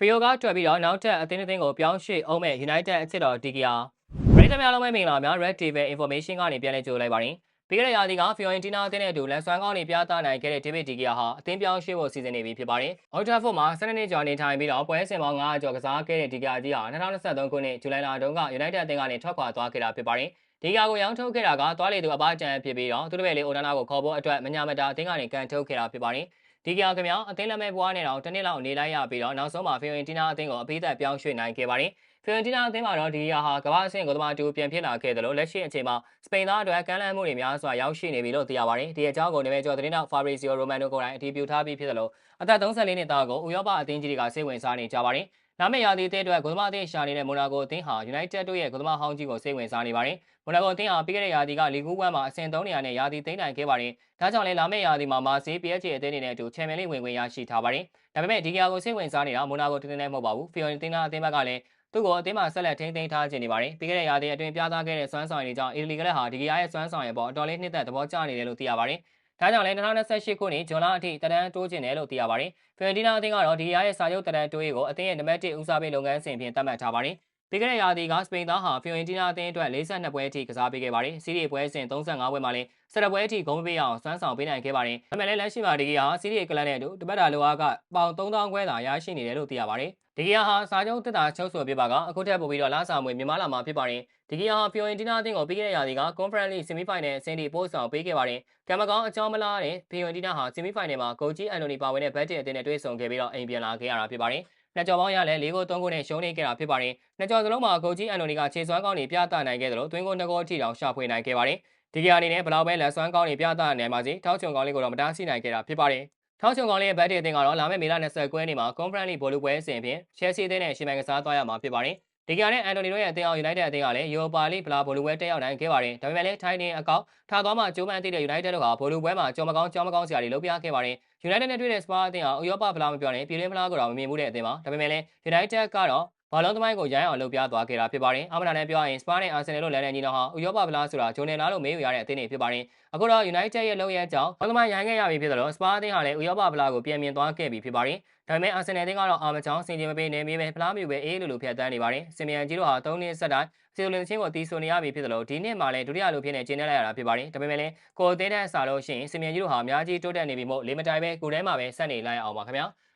ဖီယိုကထွက်ပြီးတော့နောက်ထပ်အသင်းအသင်းကိုပြောင်းရွှေ့အောင်မဲ့ United အစ်စ်တော်ဒီကီယာပရိသတ်များလုံးပဲမင်္ဂလာများ Red TV Information ကနေပြန်လည်ကြိုလိုက်ပါတယ်ပြီးခဲ့တဲ့ရာသီက Fiorentina အသင်းနဲ့အတူလက်ဆွမ်းကောင်းတွေပြသနိုင်ခဲ့တဲ့ David De Gea ဟာအသင်းပြောင်းရွှေ့ဖို့စီစဉ်နေပြီဖြစ်ပါတယ်။ Old Trafford မှာ12နှစ်ကျော်နေထိုင်ပြီးတော့ပွဲစဉ်ပေါင်း900ကျော်ကစားခဲ့တဲ့ De Gea ကြီးဟာ2023ခုနှစ်ဇူလိုင်လတုန်းက United အသင်းကနေထွက်ခွာသွားခဲ့တာဖြစ်ပါတယ်။ De Gea ကိုရောင်းထုတ်ခဲ့တာကသွားလေသူအပကြံဖြစ်ပြီးတော့သူတို့ပဲလေ Onana ကိုခေါ်ဖို့အတွက်မညာမတာအသင်းကနေကန်ထုတ်ခဲ့တာဖြစ်ပါတယ်။ ဒီကခင်ဗျာအသင်းလက်မဲ့ဘွားနဲ့တော့တနည်းလောက်နေလိုက်ရပြီးတော့နောက်ဆုံးမှာဖီယိုရင်တီနာအသင်းကိုအပိသက်ပြောင်းရွှေ့နိုင်ခဲ့ပါတယ်။ဖီယိုရင်တီနာအသင်းမှာတော့ဒီယာဟာကမ္ဘာအဆင့်ကိုသမားတူပြန်ဖြစ်လာခဲ့တယ်လို့လက်ရှိအချိန်မှာစပိန်သားအတွက်ကမ်းလှမ်းမှုတွေများစွာရောက်ရှိနေပြီလို့သိရပါတယ်။ဒီအကြောင်းကိုနာမည်ကျော်သတင်းတော် Fabrizio Romano ကိုယ်တိုင်အတည်ပြုထားပြီးဖြစ်တယ်လို့အသက်34နှစ်သားကိုဥရောပအသင်းကြီးတွေကစိတ်ဝင်စားနေကြပါတယ်။ နာမည်ရာသီအသင်းအတွက်ဂိုသမားအသင်းရှာနေတဲ့မိုနာကိုအသင်းဟာ United တို့ရဲ့ဂိုသမားဟောင်းကြီးကိုစိတ်ဝင်စားနေပါတယ်။မိုနာကိုအသင်းဟာပြီးခဲ့တဲ့ရာသီကလီဂူးပွဲမှာအဆင့်3နေရာနဲ့ရာသီသိမ်းနိုင်ခဲ့ပါတယ်။ဒါကြောင့်လည်းလာမယ့်ရာသီမှာမာစီ PSG အသင်းတွေနဲ့အတူချန်ပီယံလိဝင်ခွင့်ရရှိထားပါတယ်။ဒါပေမဲ့ဒီကီယာကိုစိတ်ဝင်စားနေတာမိုနာကိုတင်းတင်းနဲ့မဟုတ်ပါဘူး။ဖီယိုရင်တီနာအသင်းဘက်ကလည်းသူ့ကိုအသင်းမှာဆက်လက်ထိန်းသိမ်းထားခြင်းနေပါတယ်။ပြီးခဲ့တဲ့ရာသီအတွင်းပြသခဲ့တဲ့စွမ်းဆောင်ရည်ကြောင့်အီတလီကလည်းဟာဒီကီယာရဲ့စွမ်းဆောင်ရည်ပေါ်အတော်လေးနှစ်သက်သဘောကျနေတယ်လို့သိရပါတယ်။ ဒါကြောင့်လည်း2028ခုနှစ်ဇွန်လအထိတရန်တိုးကျင်တယ်လို့သိရပါတယ်။ဖီယိုရင်တီနာအသင်းကတော့ဒီကီယာရဲ့စာချုပ်တရန်တိုးရေးကိုအသင်းရဲ့နံပါတ်1ဦးစားပေးလုပ်ငန်းစဉ်ဖြင့်သတ်မှတ်ထားပါတယ်။ ပြီးခဲ့တဲ့ရာသီကစပိန်သားဟာဖီယိုရင်တီနာအသင်းအတွက်42ပွဲအထိကစားပေးခဲ့ပါတယ်။စီးရီပွဲစဉ်35ပွဲမှာလည်း17ပွဲအထိဂုဏ်ပေးအောင်စွမ်းဆောင်ပေးနိုင်ခဲ့ပါတယ်။ဒါပေမဲ့လည်းလက်ရှိမှာဒီကီယာစီးရီကလပ်နဲ့အတူတပတ်တာလိုအားကပေါင်3000ခွဲသာရရှိနေတယ်လို့သိရပါတယ်။ဒီကီယာဟာစာချုပ်တက်တာချုပ်ဆိုပြပါကအခုထက်ပိုပြီးတော့လာဆောင်မွေမြန်မာလာမှာဖြစ်ပါတယ်။ဒီကီယာဟာဖီယိုရင်တီနာအသင်းကိုပြီးခဲ့တဲ့ရာသီက Conference League Semi Final အဆင့်ထိပို့ဆောင်ပေးခဲ့ပါတယ်။ကံမကောင်းအကြောင်းမလားတဲ့ဖီယိုရင်တီနာဟာ Semi Final မှာဂိုကြီးအန်တိုနီပါဝင်တဲ့ဘတ်ဂျက်အသင်းနဲ့တွေ့ဆုံခဲ့ပြီးတော့အိမ်ပြန်လာခဲ့ရတာဖြစ်ပါတယ်။ နှစ်ကြော်ပေါင်းရလဲ၄ဂိုး၃ဂိုးနဲ့ရှုံးနေခဲ့တာဖြစ်ပါတယ်။နှစ်ကြော်စလုံးမှာဂိုကြီးအန်တိုနီကခြေစွမ်းကောင်းတွေပြသနိုင်ခဲ့တယ်လို့သွင်းဂိုးနှစ်ဂိုးအထိတောင်ရှာဖွေနိုင်ခဲ့ပါတယ်။ဒီကီယာအနေနဲ့ဘလောက်ပဲလက်စွမ်းကောင်းတွေပြသနိုင်ပါစေထောက်ချုံကောင်းလေးကိုတော့မတားဆီးနိုင်ခဲ့တာဖြစ်ပါတယ်။ထောက်ချုံကောင်းလေးရဲ့ဘတ်တေအသင်းကတော့လာမယ့်မေလ20ကွဲနေ့မှာ Conference League ဘောလုံးပွဲအစဉ်ဖြင့် Chelsea အသင်းနဲ့ရှင်ပိုင်ကစားသွားရမှာဖြစ်ပါတယ်။ ဒီကနေ့အန်တိုနီတို့ရဲ့အသင်းအောင် United အသင်းကလည်း Europa League ဗလာဘောလုံးပွဲတက်ရောက်နိုင်ခဲ့ပါတယ်။ဒါပေမဲ့လည်းထိုင်းနေအကောက်ထားသွားမှကြိုးပမ်းသိတဲ့ United တို့ကဘောလုံးပွဲမှာကြော်မကောင်းကြော်မကောင်းစရာတွေလုပ်ပြခဲ့ပါတယ်။ United နဲ့တွေ့တဲ့ Spurs အသင်းဟာဥရောပဗလာမပြောနဲ့ပြည်တွင်းဗလာကိုတော့မမြင်မှုတဲ့အသင်းပါ။ဒါပေမဲ့လည်း United ကတော့ ဘာလုံးသမိုင်းကိုရိုင်းအောင်လုပ်ပြသွားခဲ့တာဖြစ်ပါတယ်။အမနာနဲ့ပြောရရင်စပါးနဲ့အာဆင်နယ်တို့လည်းလည်းညီနောင်ဟာဥရောပဗလားဆိုတာဂျိုနယ်လာလို့မေးယူရတဲ့အသင်းတွေဖြစ်ပါတယ်။အခုတော့ United ရဲ့လုပ်ရဲကြောင်းဘာသမိုင်းရိုင်းခဲ့ရပြီဖြစ်တယ်လို့စပါးအသင်းဟာလည်းဥရောပဗလားကိုပြန်မြင်သွားခဲ့ပြီဖြစ်ပါတယ်။ဒါပေမဲ့အာဆင်နယ်အသင်းကတော့အာမချောင်းစင်ကြင်မပေးနေမေးပဲဖလားမျိုးပဲအေးလိုလိုဖြတ်တန်းနေပါတယ်။စင်မြန်ကြီးတို့ဟာ၃နှစ်ဆက်တိုင်းစီလိုလင်ချင်းကိုတီးဆိုနေရပြီဖြစ်တယ်လို့ဒီနှစ်မှာလည်းဒုတိယလိုဖြစ်နေကျင်းနေလိုက်ရတာဖြစ်ပါတယ်။ဒါပေမဲ့လည်းကိုအသင်းတဲ့ဆာလို့ရှိရင်စင်မြန်ကြီးတို့ဟာအများကြီးတိုးတက်နေပြီမို့လေးမတိုင်ပဲကိုထဲမှာပဲဆက်နေလိုက်အောင်ပါခင်ဗျာ။